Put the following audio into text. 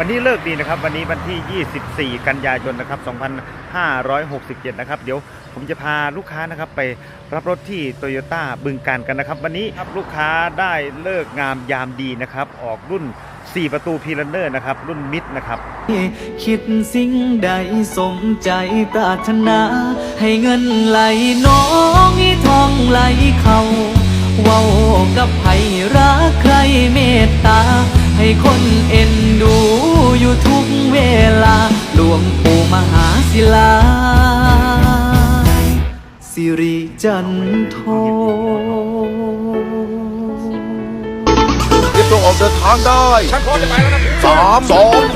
วันนี้เลิกดีนะครับ วันนี้วันที่ 24 กันยายนนะครับ 2567 นะครับ เดี๋ยวผมจะพาลูกค้านะครับไปรับรถที่โตโยต้าบึงการกันนะครับ วันนี้ครับลูกค้าได้เลิกงามยามดีนะครับ ออกรุ่น 4 ประตูพีลันเนอร์นะครับ รุ่นมิดนะครับ คิดสิ่งใดสมใจปรารถนา ให้เงินไหลน้องให้ทองไหลเขาเว้ากับไผรักใครเมตตา ให้คนเอ็นดู อยู่ทุกเวลา หลวงปู่มหาศิลา สิริจันโทเตรียมตัวออกเดินทางได้ ฉันพร้อมจะไปแล้วนะสามสองหนึ่ง